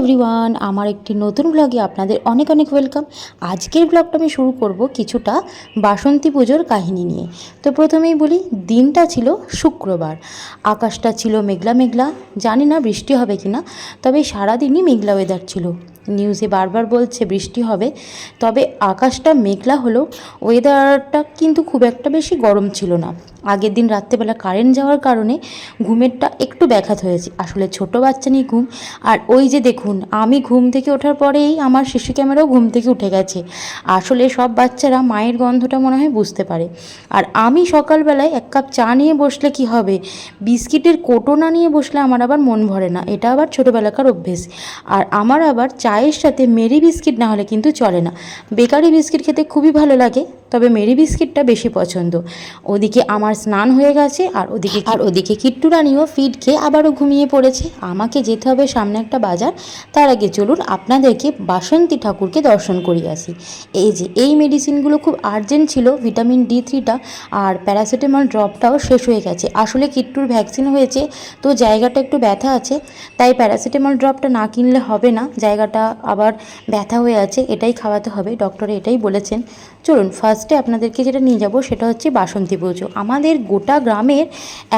Everyone আমার একটি নতুন ব্লগে আপনাদের অনেক অনেক ওয়েলকাম আজকের ব্লগটা আমি শুরু করব কিছুটা বাসন্তী পুজোর কাহিনী নিয়ে। তো প্রথমেই বলি, দিনটা ছিল শুক্রবার। আকাশটা ছিল মেঘলা মেঘলা, জানি না বৃষ্টি হবে কি না তবে সারাদিনই মেঘলা ওয়েদার ছিল। নিউজে বারবার বলছে বৃষ্টি হবে, তবে আকাশটা মেঘলা হলেও ওয়েদারটা কিন্তু খুব একটা বেশি গরম ছিল না। আগের দিন রাত্রেবেলা কারেন্ট যাওয়ার কারণে ঘুমেরটা একটু ব্যাঘাত হয়েছে। আসলে ছোট বাচ্চা নিয়ে ঘুম। আর ওই যে দেখুন, আমি ঘুম থেকে ওঠার পরেই আমার শিশু ক্যামেরাও ঘুম থেকে উঠে গেছে। আসলে সব বাচ্চারা মায়ের গন্ধটা মনে হয় বুঝতে পারে। আর আমি সকালবেলায় এক কাপ চা নিয়ে বসলে কি হবে? বিস্কিটের কোটো না নিয়ে বসলে আমার আবার মন ভরে না। এটা আবার ছোটোবেলাকার অভ্যেস। আর আমার আবার চায়ের সাথে মেরি বিস্কিট না হলে কিন্তু চলে না। বেকারি বিস্কিট খেতে খুবই ভালো লাগে। তবে মেরি বিস্কিটটা বেশি পছন্দ। ওদিকে আমার স্নান হয়ে গেছে, আর ওদিকে আর ওদিকে কিট্টু রানিও ফিড খেয়ে আবারও ঘুমিয়ে পড়েছে। আমাকে যেতে হবে সামনে একটা বাজার। তার আগে চলুন আপনাদেরকে বাসন্তী ঠাকুরকে দর্শন করিয়ে আসি। এই যে, এই মেডিসিনগুলো খুব আর্জেন্ট ছিল ভিটামিন ডি থ্রিটা আর প্যারাসিটামল ড্রপটাও শেষ হয়ে গেছে। আসলে কিট্টুর ভ্যাকসিন হয়েছে, তো জায়গাটা একটু ব্যথা আছে, তাই প্যারাসিটামল ড্রপটা না কিনলে হবে না। জায়গাটা আবার ব্যথা হয়ে আছে, এটাই খাওয়াতে হবে। ডক্টরে এটাই বলেছেন। চলুন ফার্স্টে আপনাদেরকে যেটা নিয়ে যাব সেটা হচ্ছে বাসন্তী পুজো। আমাদের গোটা গ্রামের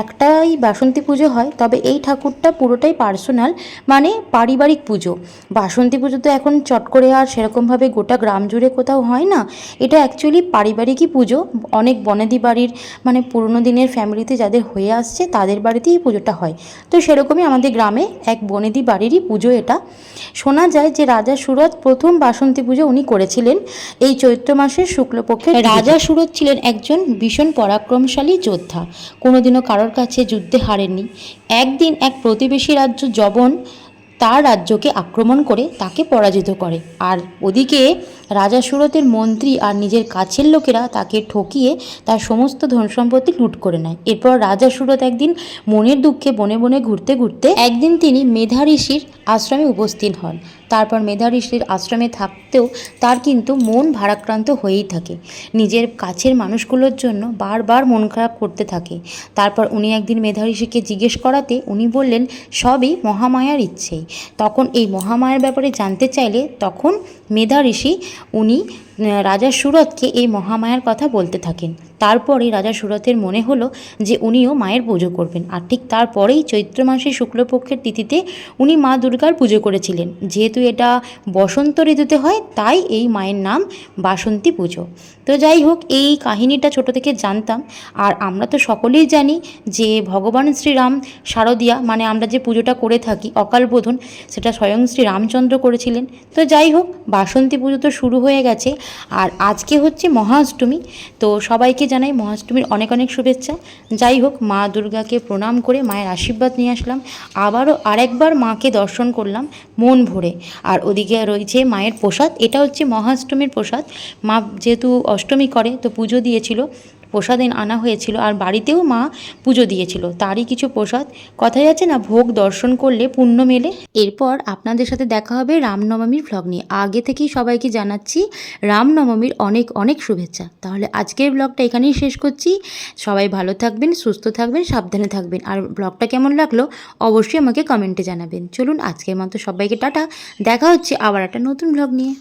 একটাই বাসন্তী পুজো হয়, তবে এই ঠাকুরটা পুরোটাই পার্সোনাল মানে পারিবারিক পুজো। বাসন্তী পুজো তো এখন চট করে আর সেরকমভাবে গোটা গ্রাম জুড়ে কোথাও হয় না। এটা অ্যাকচুয়ালি পারিবারিকই পুজো। অনেক বনেদি বাড়ির মানে পুরনো দিনের ফ্যামিলিতে যাদের হয়ে আসছে, তাদের বাড়িতেই পুজোটা হয়। তো সেরকমই আমাদের গ্রামে এক বনেদি বাড়িরই পুজো এটা। শোনা যায় যে রাজা সুরত প্রথম বাসন্তী পুজো উনি করেছিলেন। এই চৈত্র মাসের শুক্লপক্ষের রাজা সুরত ছিলেন একজন ভীষণ পরাক্রমশালী যোদ্ধা। কোনোদিনও কারোর কাছে যুদ্ধে হারেননি। একদিন এক প্রতিবেশী রাজ্য জবন তার রাজ্যকে আক্রমণ করে তাকে পরাজিত করে। আর ওদিকে রাজা সুরতের মন্ত্রী আর নিজের কাছের লোকেরা তাকে ঠকিয়ে তার সমস্ত ধন সম্পত্তি লুট করে নেয়। এরপর রাজা সুরত একদিন মনের দুঃখে বনে বনে ঘুরতে ঘুরতে একদিন তিনি মেধা ঋষির আশ্রমে উপস্থিত হন। তারপর মেধা ঋষির আশ্রমে থাকতেও তার কিন্তু মন ভারাক্রান্ত হয়েই থাকে। নিজের কাছের মানুষগুলোর জন্য বারবার মন খারাপ করতে থাকে। তারপর উনি একদিন মেধা ঋষিকে জিজ্ঞেস করাতে উনি বললেন, সবই মহামায়ার ইচ্ছেই। তখন এই মহামায়ার ব্যাপারে জানতে চাইলে তখন মেধা ঋষি উনি রাজা সুরতকে এই মহামায়ার কথা বলতে থাকেন। তারপরে রাজা সুরতের মনে হলো যে উনিও মায়ের পুজো করবেন আর ঠিক তারপরেই চৈত্র মাসের শুক্লপক্ষের তিথিতে উনি মা দুর্গার পুজো করেছিলেন। যেহেতু এটা বসন্ত ঋতুতে হয়, তাই এই মায়ের নাম বাসন্তী পুজো। তো যাই হোক, এই কাহিনীটা ছোট থেকে জানতাম। আর আমরা তো সকলেই জানি যে ভগবান শ্রীরাম শারদিয়া মানে আমরা যে পুজোটা করে থাকি, অকাল বোধন, সেটা স্বয়ং শ্রী রামচন্দ্র করেছিলেন। তো যাই হোক, বাসন্তী পুজো তো শুরু হয়ে গেছে। আর আজকে হচ্ছে মহাষ্টমী, তো সবাইকে জানাই মহাষ্টমীর অনেক অনেক শুভেচ্ছা। যাই হোক, মা দুর্গাকে প্রণাম করে মায়ের আশীর্বাদ নিয়ে আসলাম। আবারও আরেকবার মাকে দর্শন করলাম মন ভরে। আর ওদিকে রয়েছে মায়ের প্রসাদ, এটা হচ্ছে মহাষ্টমীর প্রসাদ। মা যেহেতু অষ্টমী করে, তো পুজো দিয়েছিল। প্রসাদ আনা হয়েছিল আর বাড়িতেও মা পুজো দিয়েছিল। তারই কিছু প্রসাদ। কথাই আছে না, ভোগ দর্শন করলে পুণ্য মেলে। এরপর আপনাদের সাথে দেখা হবে রামনবমীর ভ্লগ নিয়ে। আগে থেকেই সবাইকে জানাচ্ছি, রামনবমীর অনেক অনেক শুভেচ্ছা। তাহলে আজকের ব্লগটা এখানেই শেষ করছি। সবাই ভালো থাকবেন, সুস্থ থাকবেন, সাবধানে থাকবেন। আর ব্লগটা কেমন লাগল অবশ্যই আমাকে কমেন্টে জানাবেন। চলুন আজকের মতো সবাইকে টাটা। দেখা হচ্ছে আবার একটা নতুন ব্লগ নিয়ে।